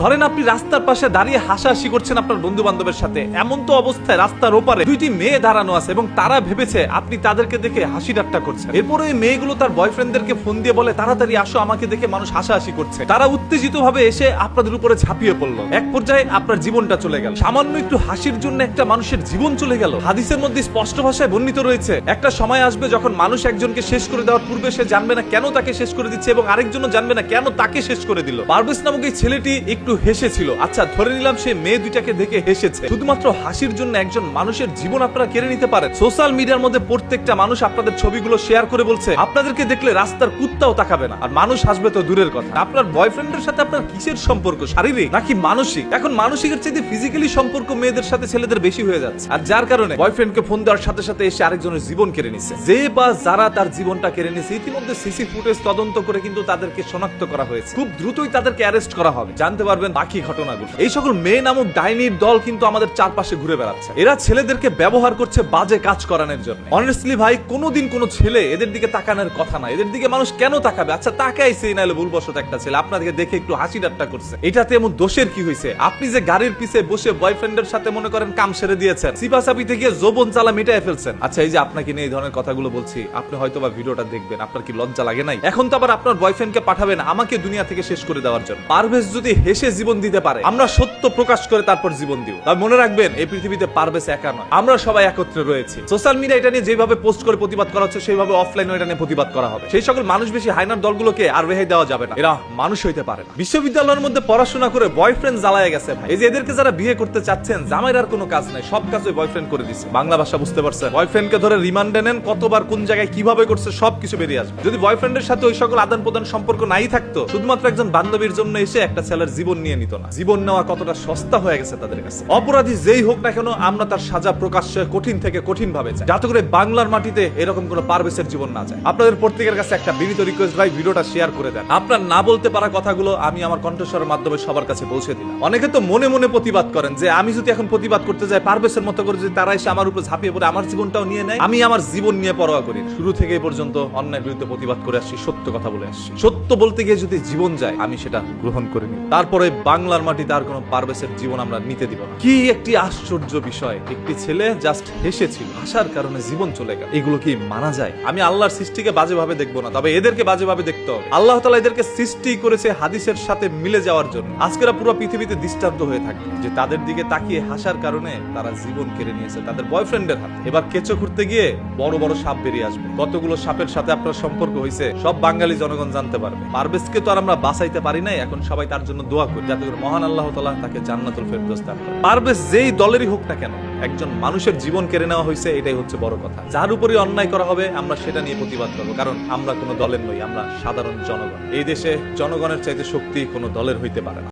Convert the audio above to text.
ধরেন আপনি রাস্তার পাশে দাঁড়িয়ে হাসাহাসি করছেন আপনার বন্ধু বান্ধবের সাথে। এমন তো অবস্থায় রাস্তার ওপারে দুইটি মেয়ে দাঁড়ানো আছে এবং তারা ভেবেছে আপনি তাদেরকে দেখে হাসি ঠাট্টা করছেন। এরপরে ওই মেয়েগুলো তার বয়ফ্রেন্ডদেরকে ফোন দিয়ে বলে, তাড়াতাড়ি আসো, আমাকে দেখে মানুষ হাসাহাসি করছে। তারা উত্তেজিত ভাবে এসে আপনাদের উপরে ঝাঁপিয়ে পড়ল। এক পর্যায়ে আপনার জীবনটা চলে গেল। সামান্য একটু হাসির জন্য একটা মানুষের জীবন চলে গেল। হাদিসের মধ্যে স্পষ্ট ভাষায় বর্ণিত রয়েছে, একটা সময় আসবে যখন মানুষ একজনকে শেষ করে দেওয়ার পূর্বে সে জানবে না কেন তাকে শেষ করে দিচ্ছে এবং আরেকজনও জানবে না কেন তাকে শেষ করে দিল। পারভেজ নামক এই ছেলেটি একটু হেসেছিল। আচ্ছা ধরে নিলাম সে মেয়ে দুইটাকে দেখে হেসেছে। শুধুমাত্র হাসির জন্য একজন মানুষের জীবন আপনারা কেড়ে নিতে পারেন। সোশ্যাল মিডিয়ার মধ্যে প্রত্যেকটা মানুষ আপনাদের ছবিগুলো শেয়ার করে বলছে, আপনাদেরকে দেখলে রাস্তার কুত্তাও তাকাবে না। আর মানুষ হাসবে তো দূরের কথা। আপনার বয়ফ্রেন্ডের সাথে আপনার কিসের সম্পর্ক? শারীরিক নাকি মানসিক? এখন মানসিকের চেয়ে ফিজিক্যালি সম্পর্ক মেয়েদের সাথে ছেলেদের বেশি হয়ে যাচ্ছে। আর যার কারণে বয়ফ্রেন্ডকে ফোন দেওয়ার সাথে সাথে এসে আরেকজনের জীবন কেড়ে নিছে। যে বা যারা তার জীবনটা কেড়ে নিছে, ইতিমধ্যে সিসি ফুটেজ তদন্ত করে কিন্তু তাদেরকে শনাক্ত করা হয়েছে। খুব দ্রুতই তাদেরকে অ্যারেস্ট করা হবে। জানতে পারবেন বাকি ঘটনাগুলো। এই সকল মেয়ে নামক ডাইনির দল কিন্তু আমাদের চারপাশে ঘুরে বেড়াচ্ছে। এরা ছেলেদেরকে ব্যবহার করছে বাজে কাজ করানোর জন্য। অনেস্টলি ভাই, কোনোদিন কোনো ছেলে এদের দিকে তাকানোর কথা না। এদের দিকে মানুষ কেন তাকাবে? আচ্ছা তাকাইছে নাহলে ভুলবশত একটা ছেলে। আপনাদেরকে দেখে একটু হাসি ঠাট্টা করছে। এটাতে এমন দোষের কি হয়েছে আপনি যে গাড়ির পিছে বসে বয়ফ্রেন্ডের সাথে মনে করেন কাম সেরে দিয়েছেন সিপাসাপিতে গিয়ে জোবন চালা মিটাই ফেলছেন। আচ্ছা এই যে আপনাকে নিয়ে এই ধরনের কথাগুলো বলছি, আপনি হয়তো বা ভিডিওটা দেখবেন। আপনার কি লজ্জা লাগে নাই? এখন তো আবার আপনার বয়ফ্রেন্ডকে পাঠাবেন আমাকে দুনিয়া থেকে শেষ করে দেওয়ার জন্য। পারভেজ যদি হেসে জীবন দিতে পারে। আমরা সত্য প্রকাশ করে তারপর জীবন দিব। তবে মনে রাখবেন, এই পৃথিবীতে পারভেজ একা নয়। আমরা সবাই একত্রে রয়েছি। সোশ্যাল মিডিয়া এটা নিয়ে যেভাবে পোস্ট করে প্রতিবাদ করা হচ্ছে, সেইভাবে অফলাইনে এটা নিয়ে প্রতিবাদ করা হবে। সেই সকল মানুষ বেশি হাইনার দলগুলোকে আর রেহাই দেওয়া যাবে না। এরা মানুষ হইতে পারে না। বিশ্ববিদ্যালয়ের মধ্যে পড়াশোনা করে বয়ফ্রেন্ড জ্বালায় গেছে ভাই। এই যে এদেরকে যারা বিয়ে করতে চাচ্ছেন জামাইর আর কোনো কাজ নাই। সব কাজ বয়ফ্রেন্ড করে দিচ্ছে বাংলা ভাষা বুঝতে পারছেন? বয়ফ্রেন্ডকে ধরে রিমান্ডে নেন কতবার কোন জায়গায় কীভাবে করছে, সব কিছু বেরিয়ে আসবে। যদি বয়ফ্রেন্ডের সাথে ওই সকল আদান প্রদান সম্পর্ক নাই থাকতো, শুধুমাত্র একজন বান্ধবীর জন্য এসে একটা ছেলের জীবন নিয়ে নিত না। জীবন নেওয়া কতটা সস্তা হয়ে গেছে তাদের কাছে। অপরাধী যেই হোক না কেন, আমরা তার সাজা প্রকাশ্যে কঠিন থেকে কঠিন ভাবে চাই। যাতে করে বাংলার মাটিতে এরকম কোনো পারবেসের জীবন না যায়। আপনাদের প্রত্যেকের কাছে একটা বিনীত রিকোয়েস্ট ভাই, ভিডিওটা শেয়ার করে দেন। আপনার না বলতে পারা কথাগুলো আমি আমার কণ্ঠস্বরের মাধ্যমে সবার কাছে পৌঁছে দিলাম। অনেকে তো মনে মনে প্রতিবাদ করেন যে, আমি যদি এখন প্রতিবাদ করতে যাই পারবেসের মতো করে যদি তারা এসে আমার উপর ঝাঁপিয়ে পড়ে, আমার জীবনটাও নিয়ে নেয়? আমি আমার জীবন নিয়ে পরোয়া করি। শুরু থেকে পর্যন্ত অন্যায় বিরুদ্ধে প্রতিবাদ করে আসছি, সত্য কথা বলে আসছি। সত্য বলতে গিয়ে যদি জীবন যায়, আমি সেটা গ্রহণ করে নিই তারপরে বাংলার মাটিতে আর কোনো পারবেসের জীবন আমরা নিতে দিব না। কি একটি আশ্চর্য বিষয়, একটি ছেলে জাস্ট হেসেছিল, হাসার কারণে জীবন চলে গেল। এগুলো কি মানা যায়? আমি আল্লাহর সৃষ্টিকে বাজেভাবে দেখব না, তবে এদেরকে বাজেভাবে দেখতে হবে। আল্লাহ তালা এদেরকে সৃষ্টি করেছে হাদিসের সাথে মিলে যাওয়ার জন্য। আজকেরা পুরো পৃথিবীতে দৃষ্টান্ত হয়ে থাকে। যে তাদের দিকে তাকিয়ে হাসার কারণে তারা জীবন কেড়ে নিয়েছে তাদের বয়ফ্রেন্ডের হাতে। এবার কেঁচো ঘুরতে গিয়ে বড় বড় সাপ বেরিয়ে আসবে। কতগুলো সাপের সাথে আপনার সম্পর্ক হয়েছে সব বাঙালি জনগণ জানতে পারবে। পারভেজকে তো আর আমরা বাঁচাইতে পারি নাই, এখন সবাই তার জন্য দোয়া করি যাতে করে মহান আল্লাহ তালা তাকে জান্নাতুল ফেরদোস দান করে। পারবে যেই দলেরই হোক না কেন, একজন মানুষের জীবন কেড়ে নেওয়া হয়েছে, এটাই হচ্ছে বড় কথা। যার উপরই অন্যায় করা হবে, আমরা সেটা নিয়ে প্রতিবাদ করব। কারণ আমরা কোনো দলের নই, আমরা সাধারণ জনগণ। এই দেশে জনগণের চাইতে শক্তি কোনো দলের হইতে পারে না।